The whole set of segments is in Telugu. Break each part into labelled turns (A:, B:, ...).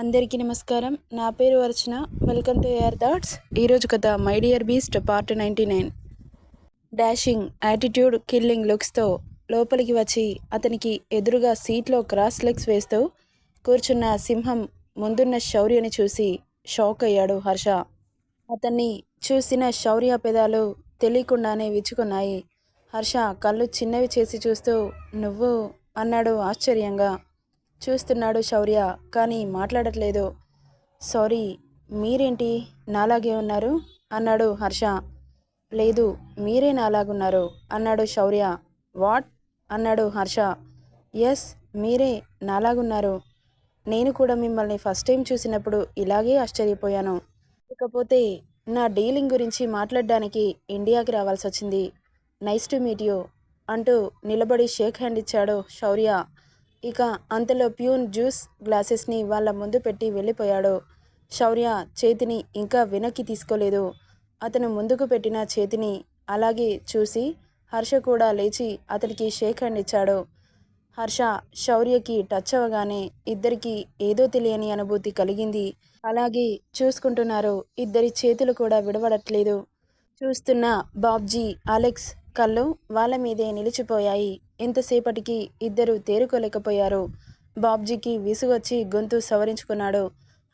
A: అందరికీ నమస్కారం. నా పేరు Archana. Welcome to air thoughts ఈరోజు కథ my dear beast part ninety nine dashing attitude killing లుక్స్తో లోపలికి వచ్చి అతనికి ఎదురుగా సీట్లో క్రాస్ లెగ్స్ వేస్తూ కూర్చున్న సింహం ముందున్న శౌర్యని చూసి షాక్ అయ్యాడు హర్ష. అతన్ని చూసిన శౌర్య పెదాలు తెలియకుండానే విచ్చుకున్నాయి. హర్ష కళ్ళు చిన్నవి చేసి చూస్తూ నువ్వు అన్నాడు ఆశ్చర్యంగా. చూస్తున్నాడు శౌర్య కానీ మాట్లాడట్లేదు. సారీ మీరేంటి నాలాగే ఉన్నారు? అన్నాడు హర్ష. లేదు మీరే నాలాగున్నారు అన్నాడు శౌర్య. వాట్? అన్నాడు హర్ష. ఎస్ మీరే నాలాగున్నారు. నేను కూడా మిమ్మల్ని ఫస్ట్ టైం చూసినప్పుడు ఇలాగే ఆశ్చర్యపోయాను. ఇకపోతే నా డీలింగ్ గురించి మాట్లాడడానికి ఇండియాకి రావాల్సి వచ్చింది నైస్ టు మీట్ యూ అంటూ నిలబడి షేక్ హ్యాండ్ ఇచ్చాడు శౌర్య. ఇక అంతలో ప్యూన్ జ్యూస్ గ్లాసెస్ని వాళ్ళ ముందు పెట్టి వెళ్ళిపోయాడు. శౌర్య చేతిని ఇంకా వెనక్కి తీసుకోలేదు. అతను ముందుకు పెట్టిన చేతిని అలాగే చూసి హర్ష కూడా లేచి అతనికి షేక్ హ్యాండ్ ఇచ్చాడు. హర్ష శౌర్యకి టచ్ అవ్వగానే ఇద్దరికి ఏదో తెలియని అనుభూతి కలిగింది. అలాగే చూసుకుంటున్నారు ఇద్దరి చేతులు కూడా విడవడట్లేదు. చూస్తున్న బాబ్జీ అలెక్స్ కళ్ళు వాళ్ళ మీదే నిలిచిపోయాయి. ఎంతసేపటికి ఇద్దరు తేరుకోలేకపోయారు. బాబ్జీకి విసుగొచ్చి గొంతు సవరించుకున్నాడు.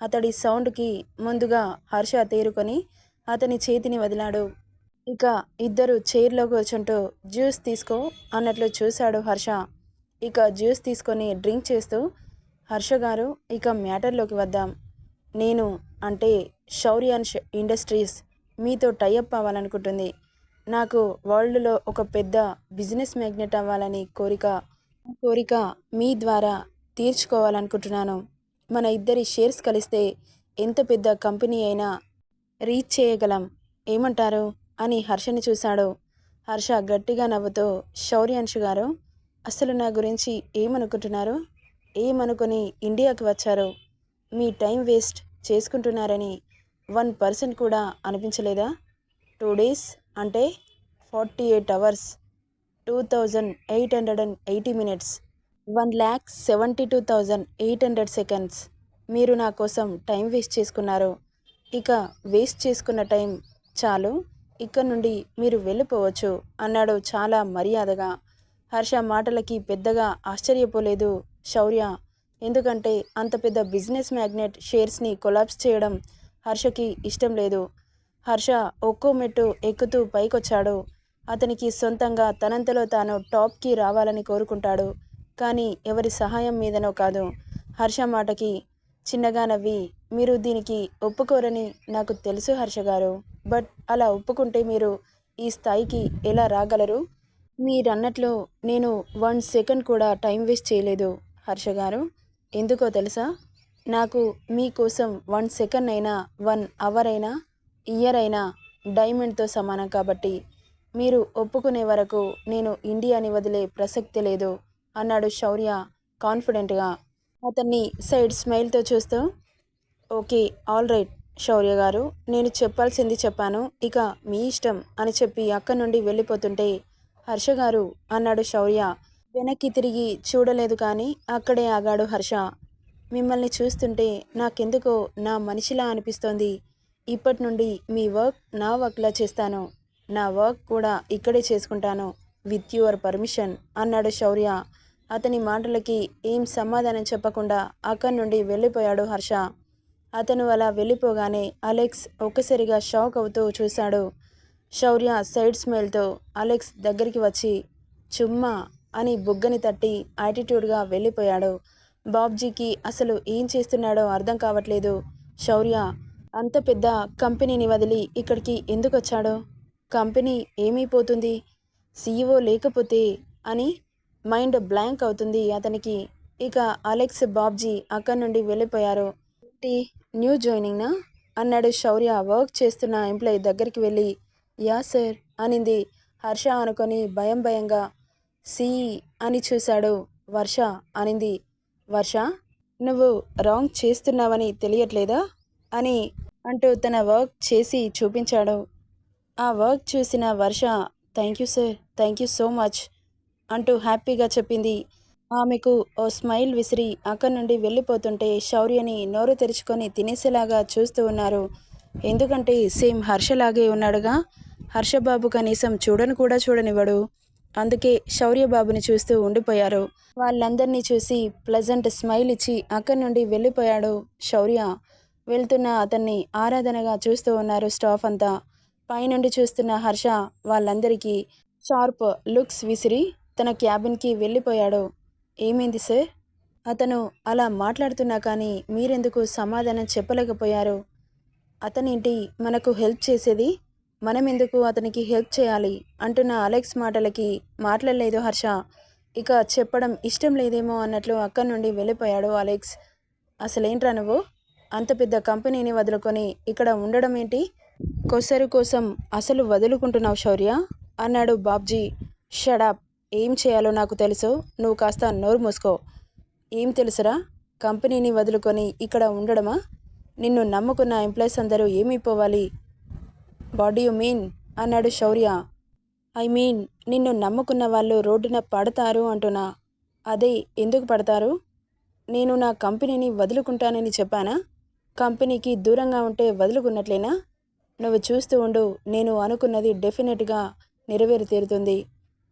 A: అతడి సౌండ్కి ముందుగా హర్ష తేరుకొని అతని చేతిని వదిలాడు. ఇక ఇద్దరు చైర్లో కూర్చుంటూ జ్యూస్ తీసుకో అన్నట్లు చూశాడు హర్ష. ఇక జ్యూస్ తీసుకొని డ్రింక్ చేస్తూ హర్ష గారు ఇక మ్యాటర్లోకి వద్దాం. నేను అంటే షౌర్యాన్ ఇండస్ట్రీస్ మీతో టైఅప్ అవ్వాలనుకుంటుంది. నాకు వరల్డ్లో ఒక పెద్ద బిజినెస్ మ్యాగ్నెట్ అవ్వాలని కోరిక కోరిక మీ ద్వారా తీర్చుకోవాలనుకుంటున్నాను. మన ఇద్దరి షేర్స్ కలిస్తే ఎంత పెద్ద కంపెనీ అయినా రీచ్ చేయగలం. ఏమంటారు? అని హర్షని చూశాడు. హర్ష గట్టిగా నవ్వుతూ శౌర్యాంశు గారు అసలు నా గురించి ఏమనుకుంటున్నారు? ఏమనుకొని ఇండియాకి వచ్చారు? మీ టైం వేస్ట్ చేసుకుంటున్నారని వన్ పర్సెంట్ కూడా అనిపించలేదా? టూ డేస్ అంటే forty eight hours two thousand eight hundred and eighty minutes one lakh seventy two thousand eight hundred seconds. మీరు నా కోసం టైం వేస్ట్ చేసుకున్నారు. ఇక వేస్ట్ చేసుకున్న టైం చాలు. ఇక్కడ నుండి మీరు వెళ్ళిపోవచ్చు అన్నాడు చాలా మర్యాదగా. హర్ష మాటలకి పెద్దగా ఆశ్చర్యపోలేదు శౌర్య. ఎందుకంటే అంత పెద్ద బిజినెస్ మ్యాగ్నెట్ షేర్స్ని కొలాప్స్ చేయడం హర్షకి ఇష్టం లేదు. హర్ష ఒక్కో మెట్టు ఎక్కుతూ పైకొచ్చాడు. అతనికి సొంతంగా తనంతలో తాను టాప్కి రావాలని కోరుకుంటాడు. కానీ ఎవరి సహాయం మీదనో కాదు. హర్ష మాటకి చిన్నగా నవ్వి మీరు దీనికి ఒప్పుకోరని నాకు తెలుసు హర్ష గారు. బట్ అలా ఒప్పుకుంటే మీరు ఈ స్థాయికి ఎలా రాగలరు? మీరన్నట్లు నేను వన్ సెకండ్ కూడా టైం వేస్ట్ చేయలేదు హర్ష గారు. ఎందుకో తెలుసా? నాకు మీకోసం వన్ సెకండ్ అయినా వన్ అవర్ అయినా ఇయర్ అయినా డైమండ్తో సమానం కాబట్టి మీరు ఒప్పుకునే వరకు నేను ఇండియాని వదిలే ప్రసక్తి లేదు అన్నాడు శౌర్య కాన్ఫిడెంట్గా. అతన్ని సైడ్ స్మైల్తో చూస్తూ ఓకే ఆల్ రైట్ శౌర్య గారు నేను చెప్పాల్సింది చెప్పాను ఇక మీ ఇష్టం అని చెప్పి అక్కడి నుండి వెళ్ళిపోతుంటే హర్ష గారు అన్నాడు శౌర్య. వెనక్కి తిరిగి చూడలేదు కానీ అక్కడే ఆగాడు హర్ష. మిమ్మల్ని చూస్తుంటే నాకెందుకో నా మనిషిలా అనిపిస్తోంది ఇప్పటి నుండి మీ వర్క్ నా వర్క్లా చేస్తాను. నా వర్క్ కూడా ఇక్కడే చేసుకుంటాను. విత్ యువర్ పర్మిషన్ అన్నాడు శౌర్య. అతని మాటలకి ఏం సమాధానం చెప్పకుండా అక్కడి నుండి వెళ్ళిపోయాడు హర్ష. అతను అలా వెళ్ళిపోగానే అలెక్స్ ఒక్కసారిగా షాక్ అవుతూ చూశాడు. శౌర్య సైడ్ స్మైల్తో అలెక్స్ దగ్గరికి వచ్చి చుమ్మా అని బుగ్గని తట్టి యాటిట్యూడ్గా వెళ్ళిపోయాడు. బాబ్జీకి అసలు ఏం చేస్తున్నాడో అర్థం కావట్లేదు. శౌర్య అంత పెద్ద కంపెనీని వదిలి ఇక్కడికి ఎందుకు వచ్చాడో కంపెనీ ఏమైపోతుంది? సీఈఓ లేకపోతే అని మైండ్ బ్లాంక్ అవుతుంది అతనికి. ఇక అలెక్స్ బాబ్జీ అక్కడి నుండి వెళ్ళిపోయారు. ఏంటి? న్యూ జాయినింగ్నా? అన్నాడు శౌర్య వర్క్ చేస్తున్న ఎంప్లాయీ దగ్గరికి వెళ్ళి. యా సార్ అనింది. హర్ష అనుకొని భయం భయంగా. సీ అని చూశాడు వర్ష అనింది. వర్ష నువ్వు రాంగ్ చేస్తున్నావని తెలియట్లేదా? అని అంటూ తన వర్క్ చేసి చూపించాడు. ఆ వర్క్ చూసిన Varsha thank you sir thank you so much అంటూ హ్యాపీగా చెప్పింది. ఆమెకు ఓ స్మైల్ విసిరి అక్కడి నుండి వెళ్ళిపోతుంటే శౌర్యని నోరు తెరుచుకొని తినేసేలాగా చూస్తూ ఉన్నారు. ఎందుకంటే సేమ్ హర్షలాగే ఉన్నాడుగా? హర్షబాబు కనీసం చూడను కూడా చూడనివ్వడు. అందుకే శౌర్యబాబుని చూస్తూ ఉండిపోయారు. వాళ్ళందరినీ చూసి ప్లజెంట్ స్మైల్ ఇచ్చి అక్కడి నుండి వెళ్ళిపోయాడు శౌర్య. వెళ్తున్న అతన్ని ఆరాధనగా చూస్తూ ఉన్నారు స్టాఫ్ అంతా. పైనుండి చూస్తున్న హర్ష వాళ్ళందరికీ షార్ప్ లుక్స్ విసిరి తన క్యాబిన్కి వెళ్ళిపోయాడు. ఏమైంది సార్? అతను అలా మాట్లాడుతున్నా కానీ మీరెందుకు సమాధానం చెప్పలేకపోయారు? అతనేంటి మనకు హెల్ప్ చేసేది? మనం ఎందుకు అతనికి హెల్ప్ చేయాలి? అంటున్న అలెక్స్ మాటలకి మాట్లాడలేదు హర్ష. ఇక చెప్పడం ఇష్టం లేదేమో అన్నట్లు అక్కడి నుండి వెళ్ళిపోయాడు అలెక్స్. అసలేంట్రా నువ్వు? అంత పెద్ద కంపెనీని వదులుకొని ఇక్కడ ఉండడం ఏంటి? కొసరు కోసం అసలు వదులుకుంటున్నావు శౌర్య? అన్నాడు బాబ్జీ. షడాప్ ఏం చేయాలో నాకు తెలుసు. నువ్వు కాస్త నోరు మూసుకో. ఏం తెలుసురా? కంపెనీని వదులుకొని ఇక్కడ ఉండడమా? నిన్ను నమ్ముకున్న ఎంప్లాయీస్ అందరూ ఏమైపోవాలి? వాట్ యు మీన్ అన్నాడు శౌర్య. ఐ మీన్ నిన్ను నమ్ముకున్న వాళ్ళు రోడ్డున పడతారు అంటున్నా. అదే ఎందుకు పడతారు? నేను నా కంపెనీని వదులుకుంటానని చెప్పానా? కంపెనీకి దూరంగా ఉంటే వదులుకున్నట్లేనా? నువ్వు చూస్తూ ఉండు నేను అనుకున్నది డెఫినెట్గా నెరవేరి తీరుతుంది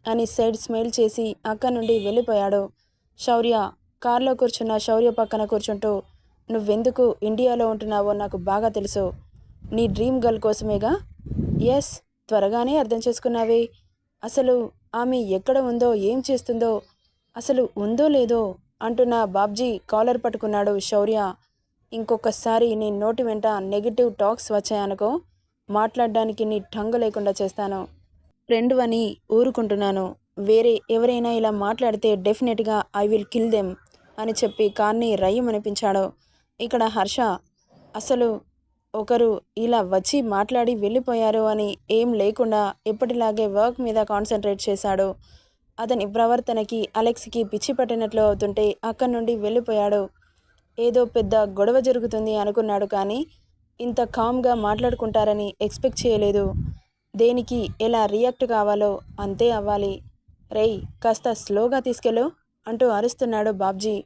A: అని సైడ్ స్మైల్ చేసి అక్క నుండి వెళ్ళిపోయాడు. శౌర్య కారులో కూర్చున్న శౌర్య పక్కన కూర్చుంటూ నువ్వెందుకు ఇండియాలో ఉంటున్నావో నాకు బాగా తెలుసు. నీ డ్రీమ్ గర్ల్ కోసమేగా? ఎస్ త్వరగానే అర్థం చేసుకున్నావే. అసలు ఆమె ఎక్కడ ఉందో ఏం చేస్తుందో అసలు ఉందో లేదో అంటున్న బాబ్జీ కాలర్ పట్టుకున్నాడు శౌర్య. ఇంకొకసారి నీ నోటి వెంట నెగిటివ్ టాక్స్ వచ్చాయనుకో మాట్లాడడానికి నీ టంగు లేకుండా చేస్తాను. ఫ్రెండ్ అని ఊరుకుంటున్నాను. వేరే ఎవరైనా ఇలా మాట్లాడితే డెఫినెట్గా ఐ విల్ కిల్ దెమ్ అని చెప్పి కార్ని రయ్యమనిపించాడు ఇక్కడ హర్ష అసలు ఒకరు ఇలా వచ్చి మాట్లాడి వెళ్ళిపోయారు అని ఏం లేకుండా ఎప్పటిలాగే వర్క్ మీద కాన్సన్ట్రేట్ చేశాడు. అతని ప్రవర్తనకి అలెక్స్కి పిచ్చి పట్టినట్లు అవుతుంటే అక్కడి నుండి వెళ్ళిపోయాడు. ఏదో పెద్ద గొడవ జరుగుతుంది అనుకున్నాడు కానీ ఇంత కామ్గా మాట్లాడుకుంటారని ఎక్స్పెక్ట్ చేయలేదు. దేనికి ఎలా రియాక్ట్ కావాలో అంతే అవ్వాలి. రేయ్ కాస్త స్లోగా తీసుకెళ్ళు అంటూ అరుస్తున్నాడు బాబ్జీ.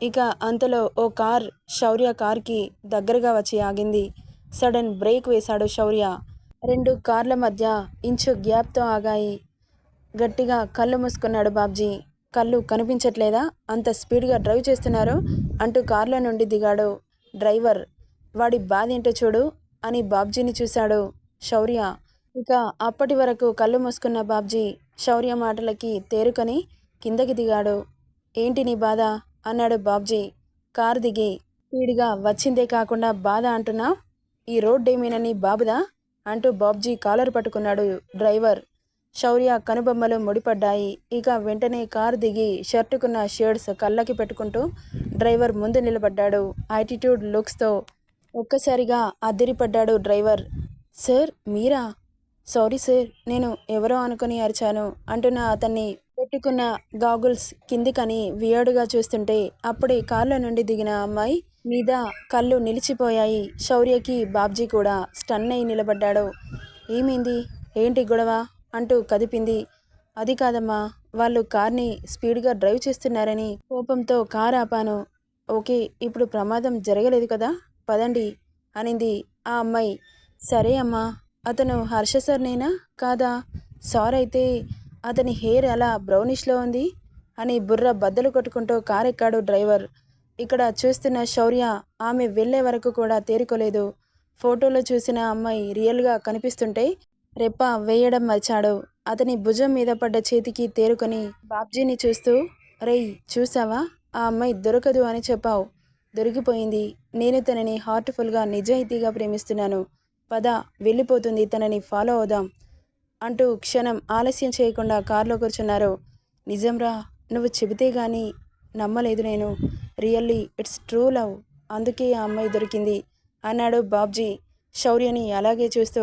A: ఇక అంతలో ఓ కార్ శౌర్య కార్కి దగ్గరగా వచ్చి ఆగింది. సడన్ బ్రేక్ వేశాడు శౌర్య. రెండు కార్ల మధ్య ఇంచు గ్యాప్తో ఆగాయి. గట్టిగా కళ్ళు మూసుకున్నాడు బాబ్జీ. కళ్ళు కనిపించట్లేదా? అంత స్పీడ్గా డ్రైవ్ చేస్తున్నారు అంటూ కారులో నుండి దిగాడు. డ్రైవర్ వాడి బాధ ఏంటో చూడు అని బాబ్జీని చూశాడు శౌర్య. ఇక అప్పటి వరకు కళ్ళు మూసుకున్న బాబ్జీ శౌర్య మాటలకి తేరుకొని కిందకి దిగాడు. ఏంటి నీ బాధ? అన్నాడు బాబ్జీ. కారు దిగి స్పీడ్గా వచ్చిందే కాకుండా బాధ అంటున్నా ఈ రోడ్డేమేనని బాబుదా? అంటూ బాబ్జీ కాలర్ పట్టుకున్నాడు డ్రైవర్. శౌర్య కనుబొమ్మలు ముడిపడ్డాయి. ఇక వెంటనే కారు దిగి షర్టుకున్న షేడ్స్ కళ్ళకి పెట్టుకుంటూ డ్రైవర్ ముందు నిలబడ్డాడు. యాటిట్యూడ్ లుక్స్తో ఒక్కసారిగా అదిరిపడ్డాడు డ్రైవర్. సార్ మీరా? సారీ సార్ నేను ఎవరో అనుకుని అరిచాను అంటున్న అతన్ని పెట్టుకున్న గాగుల్స్ కిందికని వియర్డ్గా చూస్తుంటే అప్పుడే కారులో నుండి దిగిన అమ్మాయి మీద కళ్ళు నిలిచిపోయాయి. శౌర్యకి బాబ్జీ కూడా స్టన్ అయి నిలబడ్డాడు. ఏమైంది? ఏంటి గొడవ? అంటూ కదిపింది. అది కాదమ్మా వాళ్ళు కార్ని స్పీడ్గా డ్రైవ్ చేస్తున్నారని కోపంతో కార్ ఆపాను. ఓకే ఇప్పుడు ప్రమాదం జరగలేదు కదా పదండి అనింది ఆ అమ్మాయి. సరే అమ్మా అతను హర్ష సార్నేనా? కాదా? సార్ అయితే అతని హెయిర్ అలా బ్రౌనిష్లో ఉంది? అని బుర్ర బద్దలు కొట్టుకుంటూ కార్ ఎక్కాడు డ్రైవర్. ఇక్కడ చూస్తున్న శౌర్య ఆమె వెళ్ళే వరకు కూడా తేరుకోలేదు. ఫోటోలో చూసిన అమ్మాయి రియల్గా కనిపిస్తుంటే రెప్ప వేయడం మర్చాడు అతని భుజం మీద పడ్డ చేతికి తేరుకొని బాబ్జీని చూస్తూ రేయ్ చూసావా? ఆ అమ్మాయి దొరకదు అని చెప్పావు. దొరికిపోయింది. నేను తనని హార్ట్ఫుల్గా నిజాయితీగా ప్రేమిస్తున్నాను. పద వెళ్ళిపోతుంది. తనని ఫాలో అవుదాం అంటూ క్షణం ఆలస్యం చేయకుండా కారులో కూర్చున్నారు. నిజంరా నువ్వు చెబితే గాని నమ్మలేదు నేను. Really it's true love. అందుకే ఆ అమ్మాయి దొరికింది అన్నాడు బాబ్జీ శౌర్యని అలాగే చూస్తూ.